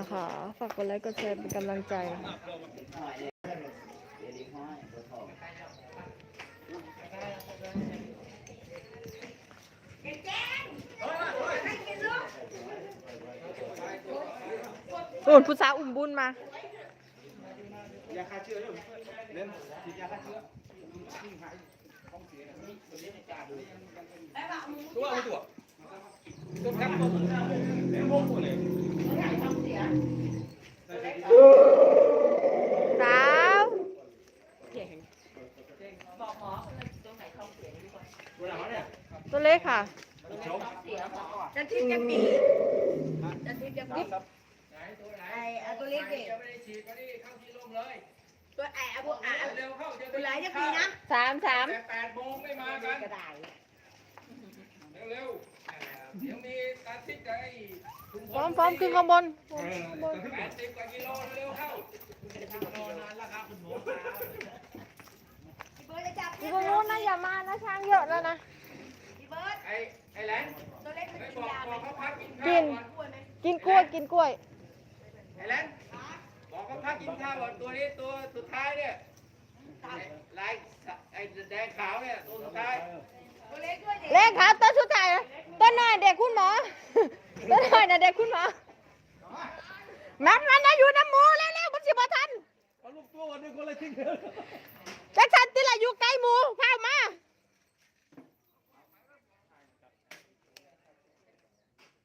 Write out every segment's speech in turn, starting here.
นะคะ ฝากกดไลค์กดแชร์เป็นกำลังใจนะคะโอ้ผู้สาวอุ้มบุญมา ยาฆ่าเชื้อเรื่องเล่นฉีดยาฆ่าเชื้อตัวเอาตัวตัวครับตัวเลย สาวตัวไหนเนี่ยตัวเล็กค่ะจะทิพย์จะปีจะทิพย์จะปีไอ้เอาตัวเล็กเด็กไม่ได้ฉีดก็นี่เข้าที่ร่มเลยตัวไอ้เอาพวกอะเร็วเข้าจะตัวไหนจะปีนะสามสามแต่แปดโมงไม่มากันกระดาษเร็วๆเดี๋ยวมีการทิศกับไอ้ชุม พร้อมพร้อมขึ้นข้างบนแปดสิบกว่ากิโลเร็วเข้าพี่เบิร์ดจะจับอยู่ตรงนู้นนะอย่ามานะช้างเยอะแล้วนะ พี่เบิร์ดไอ้ไอ้แหลนตัวเล็กมันไปกิบนอกยาบไหมอกเขาพักกินกิข้าวนก่อนกล้วยไหมกินกล้วยกินกล้วย ไอ้แหลนบอกเขาพักกินข้าวก่อนตัวนี้ตัวสุดท้ายเนี่ยลายไอ้แดงขาวเนี่ยตัวสุดท้ายเด็ก เล็กครับต้นสุดท้ายนะต้นหน่อยเด็กคุณหมอ ต้ นหน่อยนะเด็กคุณหมอแมันมันนะอยู่น้ำหมูแล้วแล้วมันสิบทันเอาลูกตัววันนึงคนละทิ้งจักสันติละอยู่ใกล้หมูพามา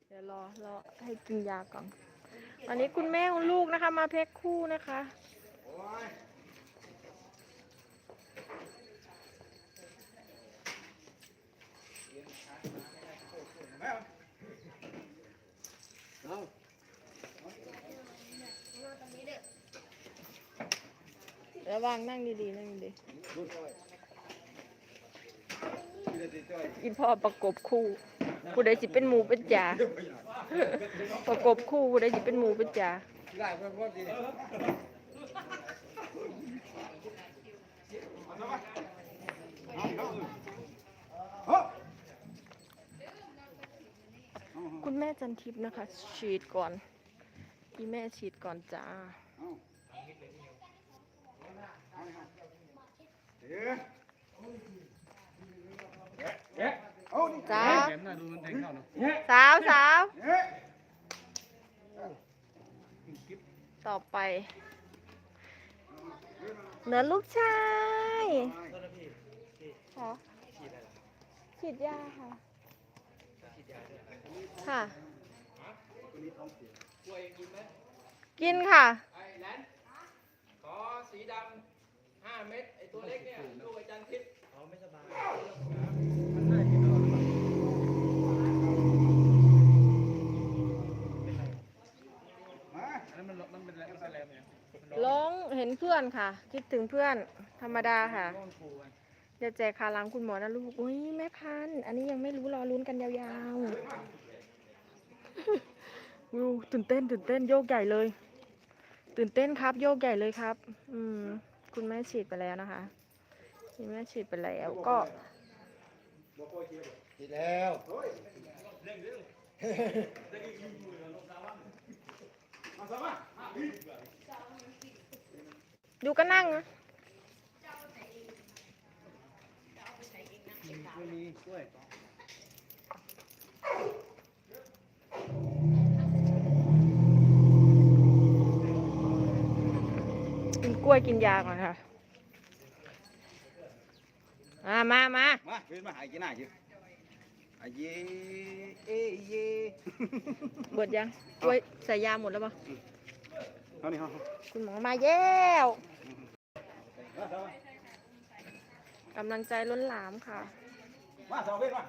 เดี๋ยวรอรอให้กินยาก่อนอันนี้คุณแม่ของลูกนะคะ มาแพ็คคู่นะคะ ระวังนั่งดีๆนั่งดีๆกินพ่อประกบคู่ผู้ใดสิเป็นหมูเป็นจ่าประกบคู่ผู้ใดสิเป็นหมูเป็นจ่าได้เพื่อนพอดีคุณแม่จันทิพย์นะคะ ฉีดก่อนพี่แม่ฉีดก่อนจ้าจ้าเห็นน่ะดูมันแทงเข้าเนาะสาวสาวต่อไปเหนือลูกชายค่ะฉีดยาค่ะ ค่ะกินค่ะ ไอ้แหลนขอสีดำห้าเม็ดไอ้ตัวเล็กเนี่ยลูกไอ้จันทิพย์เขาไม่สบายอันนั้นมันมันเป็นอะไรมันเป็นอะไรเนี่ยร้องเห็นเพื่อนค่ะ คิดถึงเพื่อนธรรมดาค่ะร้องครูกันจะแจกคาลังคุณหมอนะลูก อุ้ยแม่พันธุ์อันนี้ยังไม่รู้รอลุ้นกันยาวๆ วิวตื่นเต้นตื่นเต้นโยกใหญ่เลย ตื่นเต้นครับ โยกใหญ่เลยครับ อืม คุณแม่ฉีดไปแล้วนะคะคุณแม่ฉีดไปแล้วก็ติดแล้วดูก็นั่งนะไม่มีกล้วย กินกล้วยกินยาก่อนค่ะ มามามามาขึ้นมาหายกินหน้าอยู่อาเยเอเยเบิดยังกล้วยใส่ยาหมดแล้วปะเอานี่เอาคุณหมอมาแล้วกำลังใจล้นหลามค่ะ มาสองเว้นมา